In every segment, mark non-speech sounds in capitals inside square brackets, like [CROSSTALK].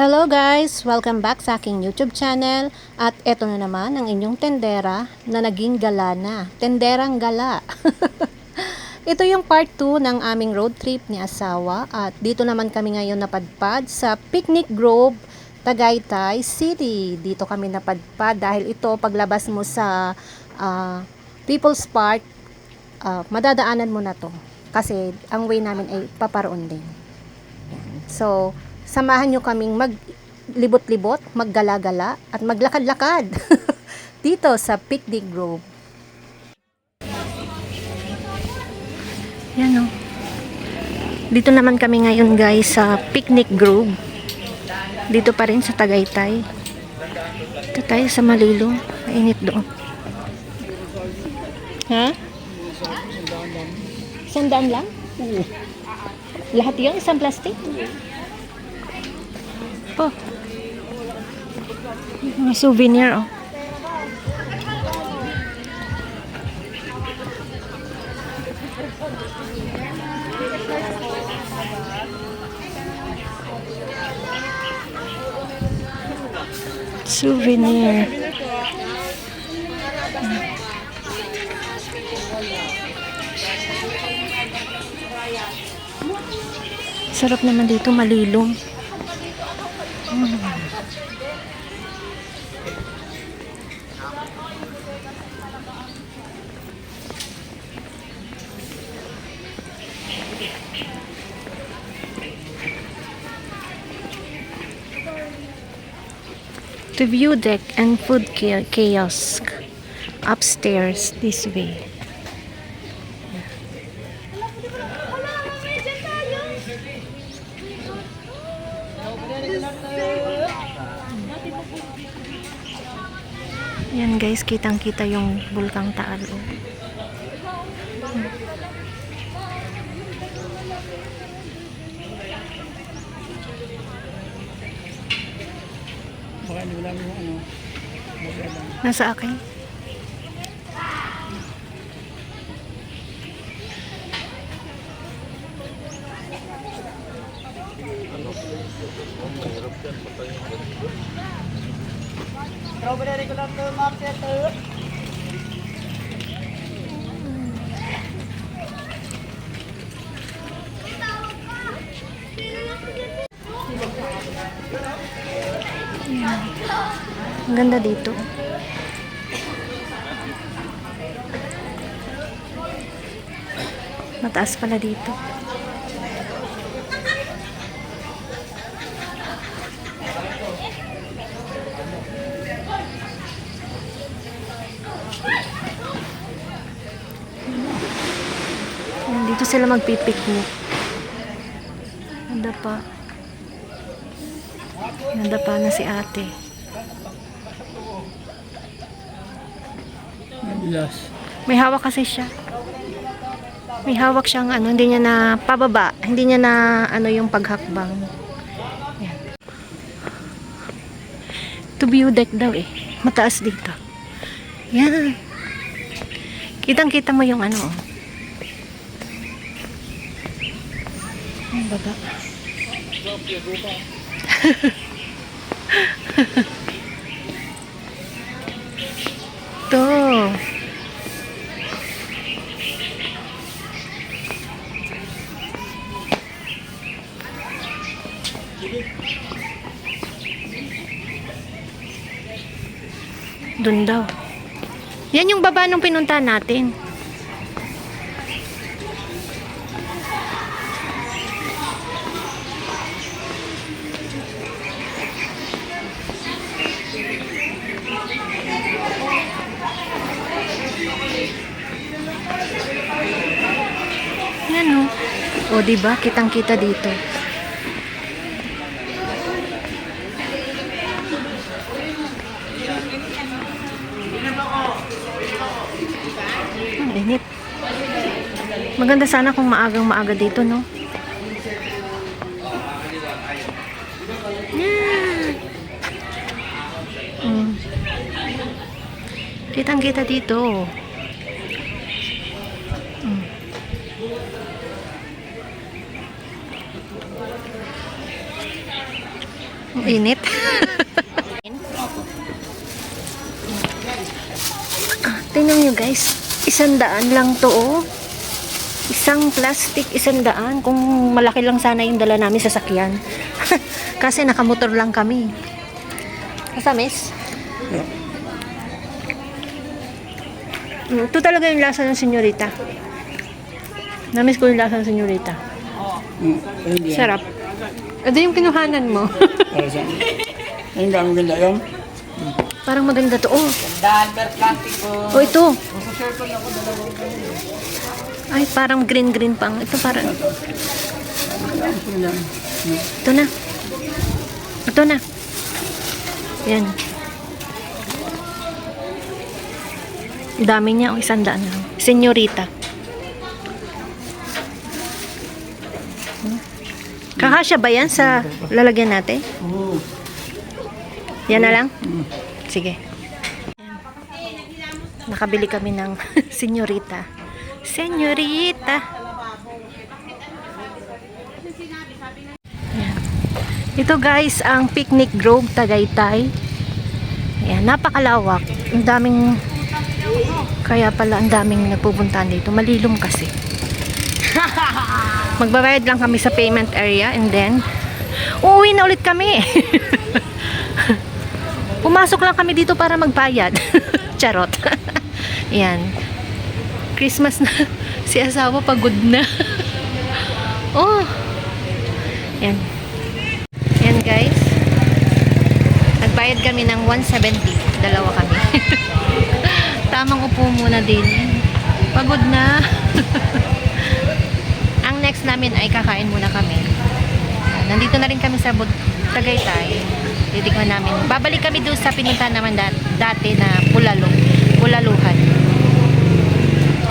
Hello guys! Welcome back sa aking YouTube channel at eto na naman ang inyong tendera na naging gala na. Tenderang gala. [LAUGHS] Ito yung part 2 ng aming road trip ni asawa at dito naman kami ngayon napadpad sa Picnic Grove, Tagaytay City. Dito kami napadpad dahil ito paglabas mo sa ah, People's Park, ah, madadaanan mo na to. Kasi ang way namin ay paparoon din. So, samahan nyo kaming maglibot-libot, maggala-gala, at maglakad-lakad [LAUGHS] dito sa Picnic Grove. Yan o. Dito naman kami ngayon guys sa Picnic Grove. Dito pa rin sa Tagaytay. Dito tayo sa Malilo. Mainit doon. Ha? Sandaan lang? Lahat yun? Isang plastic? Po. Mga souvenir, oh. Souvenir. Sarap naman dito, malilong. To view deck and food kiosk upstairs this way. Yan guys, kitang-kita yung bulkang Taal. oh. Ano. Nasa akin. Strawberry ko lang to, market to. Ang ganda dito. Mataas pala dito. Ayan, dito sila magpipiknik. Ganda pa. Ganda pa na si ate. Yes. May hawak kasi siya. May hawak siyang ano, hindi niya na pababa. Hindi niya na ano yung paghakbang. Yan. To view deck daw eh. Mataas dito. Yan. Kitang-kita mo yung ano. oh. Ang baba. [LAUGHS] To. Doon daw. Yan yung baba nung pinunta natin. O, diba? Kitang-kita dito. Ang init. Maganda sana kung maagang maaga dito, no? Yan. Mm. Kitang-kita dito. Ang init. Ah, Tingnan nyo guys, isang daan lang to oh. Isang plastic, isang daan. Kung malaki lang sana yung dala namin sa sakyan. [LAUGHS] Kasi nakamotor lang kami. Kasamis? Mm, Ito talaga yung lasa ng senyorita. Namiss ko yung lasa ng senyorita. Yan. Sarap. Ito yung kinuhanan mo. [LAUGHS] Para sa... Ayun ba, maganda yun? Parang maganda to. Oh, Dahan per plastic po. oh ito. Ay, parang green-green pang. Ito parang, ito na. Ito na. Yan. Dami niya. Oh, isang daan lang. Senyorita. Kakasya ba yan sa lalagyan natin? Oo. Yan na lang? Sige. Nakabili kami ng [LAUGHS] senyorita. Senyorita. Yan. Ito guys, ang Picnic Grove Tagaytay. Ayan, napakalawak. Ang daming kaya pala ang daming nagpupuntahan dito. Malilom kasi. [LAUGHS] Magbabayad lang kami sa payment area and then uuwi na ulit kami. [LAUGHS] Pumasok lang kami dito para magbayad. [LAUGHS] Charot. [LAUGHS] Yan. Christmas na. Si asawa pagod na. oh. Yan. Yan guys. Nagbayad kami ng 170. Dalawa kami. Tamang upo muna din. Pagod na. Next namin ay kakain muna kami. Nandito na rin kami sa Bud- Tagaytay. Titignan namin. Babalik kami doon sa pinuntahan naman dat- dati na Bulalo. Bulaluhan.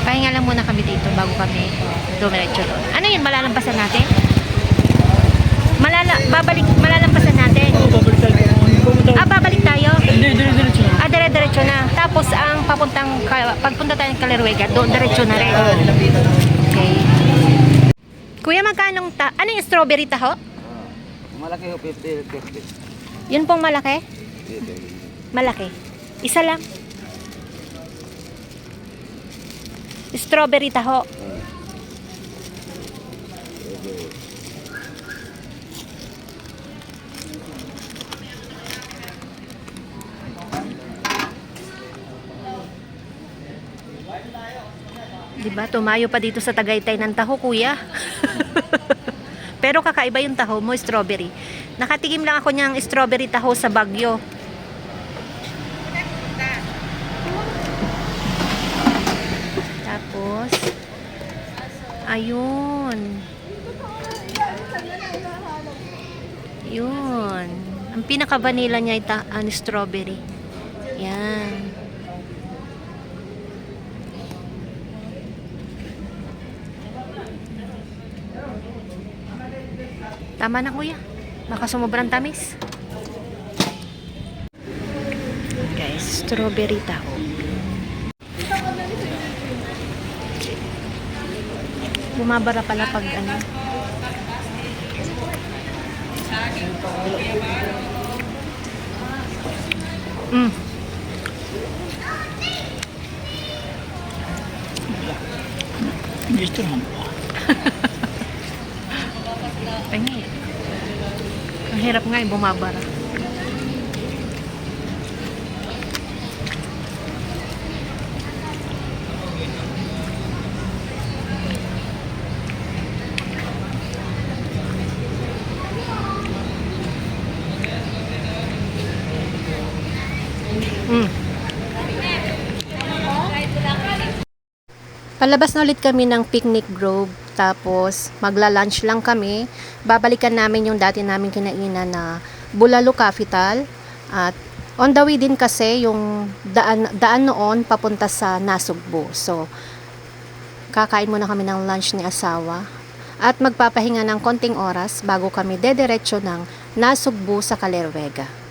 Pahinga lang muna kami dito bago kami dumiretso doon. Ano yun? Malalampasan natin? Malala babalik malalampasan natin. Oo, babalik tayo. Ah, babalik tayo. Hindi, dire-diretso na. Ah, dire-diretso na. Tapos ang papuntang pagpunta tayo ng Kalerwega, doon diretso na rin. Okay. Kuya, magkano ta? Ano yung strawberry taho? Malaki ho, 50, 50. Yun pong malaki? Malaki. Isa lang. Strawberry taho. Diba? Tumayo pa dito sa Tagaytay ng taho, kuya. [LAUGHS] Pero kakaiba yung taho mo, strawberry. Nakatigim lang ako niyang strawberry taho sa Bagyo. Tapos, ayun. Yun. Ang pinaka-vanilla niya ay ta- ano, strawberry. Yan. Tama na kuya. Baka sumubrang tamis. Guys, strawberry taho. Bumabara pala pag ano. Mm. Gusto naman po. Pengi. Ang hirap nga eh, bumabara. Palabas na ulit kami ng picnic grove tapos magla-lunch lang kami. Babalikan namin yung dati namin kinainan na Bulalo Capital at on the way din kasi yung daan, daan noon papunta sa Nasugbo. So kakain muna kami ng lunch ni asawa at magpapahinga ng konting oras bago kami dederecho ng Nasugbo sa Kalerwega.